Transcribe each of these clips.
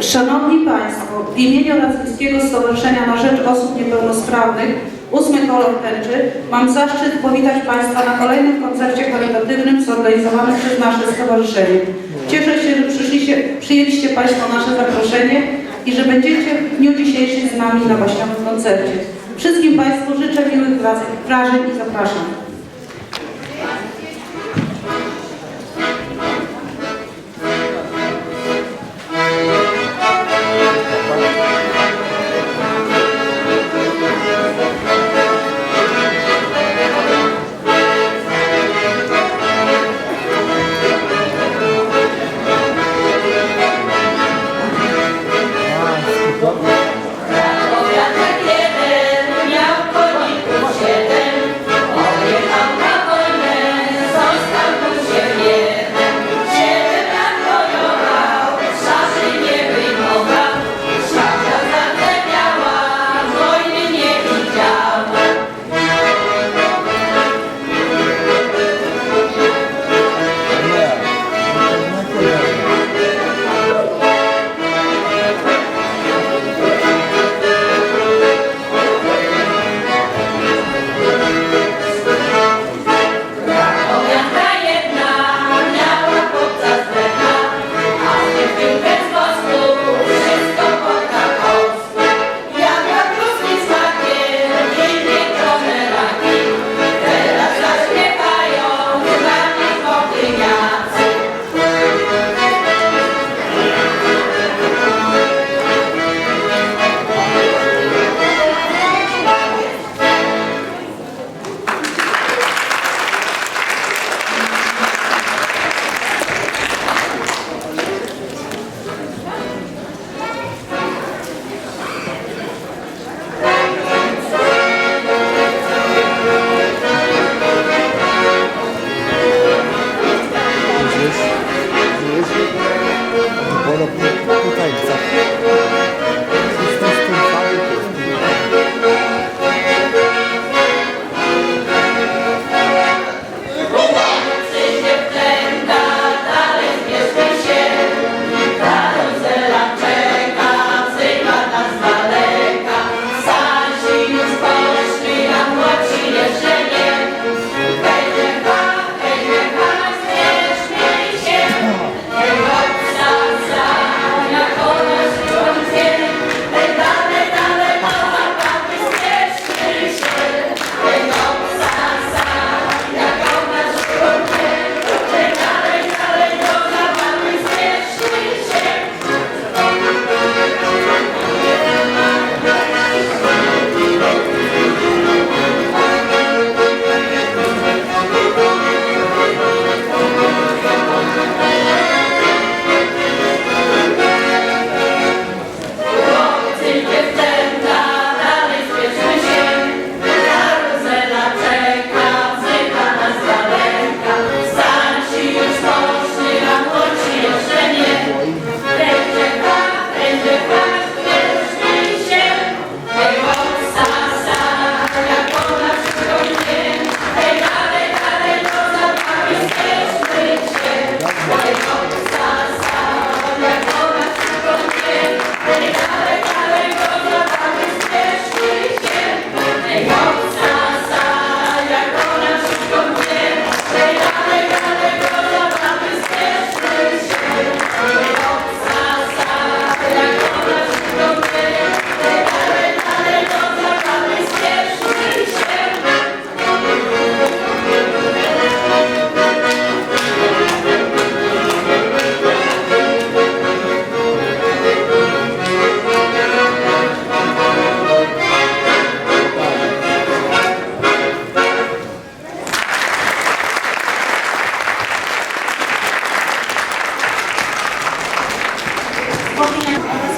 Szanowni Państwo, w imieniu Racyjskiego Stowarzyszenia na Rzecz Osób Niepełnosprawnych Ósmy Kolor Tęczy mam zaszczyt powitać Państwa na kolejnym koncercie charytatywnym zorganizowanym przez nasze stowarzyszenie. Cieszę się, że przyszliście, przyjęliście Państwo nasze zaproszenie i że będziecie w dniu dzisiejszym z nami na Waśniowym koncercie. Wszystkim Państwu życzę miłych wrażeń i zapraszam. Guadalupe, fica aí.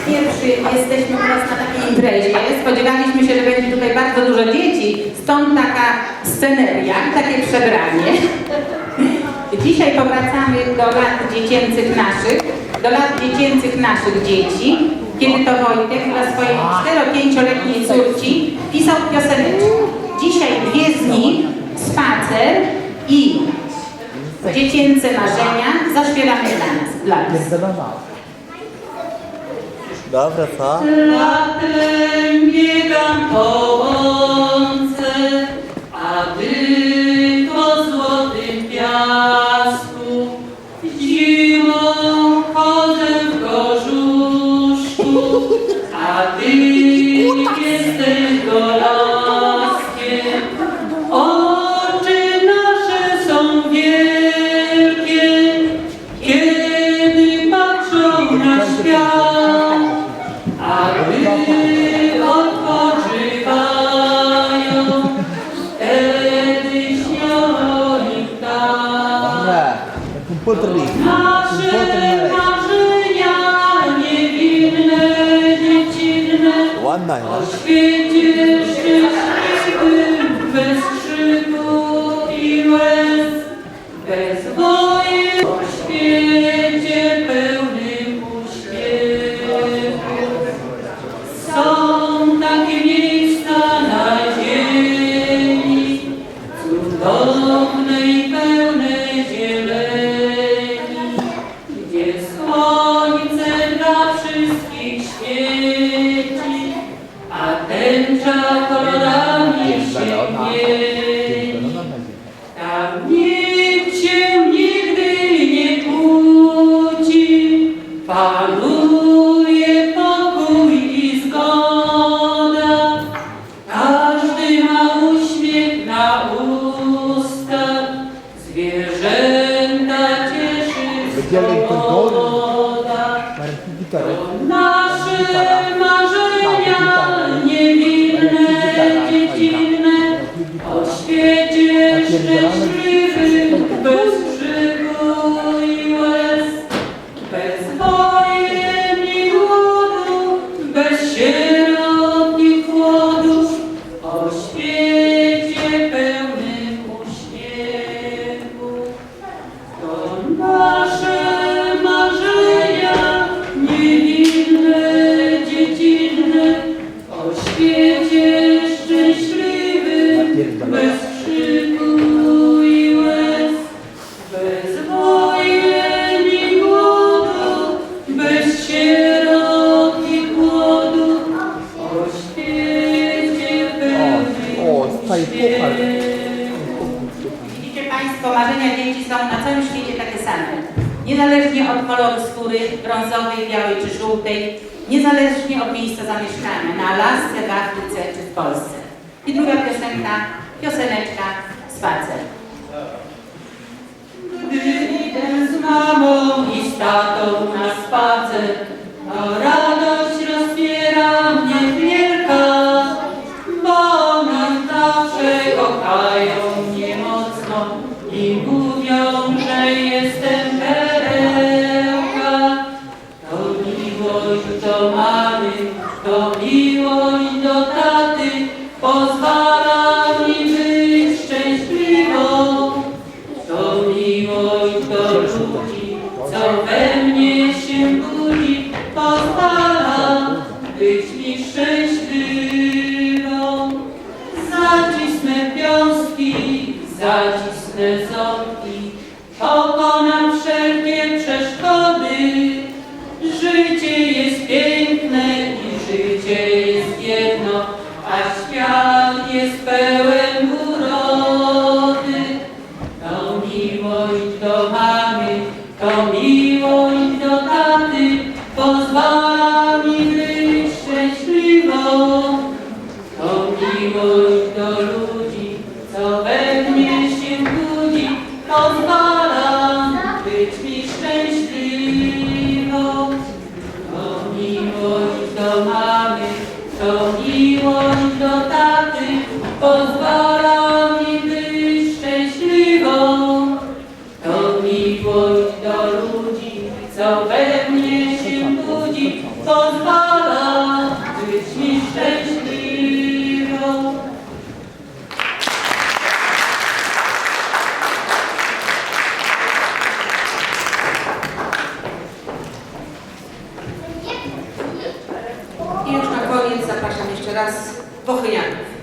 Pierwszy jesteśmy nas na takiej imprezie. Spodziewaliśmy się, że będzie tutaj bardzo dużo dzieci, stąd taka sceneria takie przebranie. Dzisiaj powracamy do lat dziecięcych naszych, do lat dziecięcych naszych dzieci, kiedy to Wojtek dla swojej 4-5-letniej córci pisał pioseneczkę. Dzisiaj dwie z nich, spacer i dziecięce marzenia zaśpiewamy dla nas, dla nas. Dobra, co? Latem biegam po łące, a Anna. Ja. you, święcie szczęśliwym, bez niedzielę i kondory. Marki gitary. Nasze marzenia. Puchaj. Widzicie Państwo, marzenia dzieci są na całym świecie takie same. Niezależnie od koloru skóry, brązowej, białej czy żółtej, niezależnie od miejsca zamieszkania, na Alasce, w Afryce czy w Polsce. I druga piosenka, pioseneczka, spacer. Gdy idę z mamą i z tatą na spacer, to radość Então, 样子。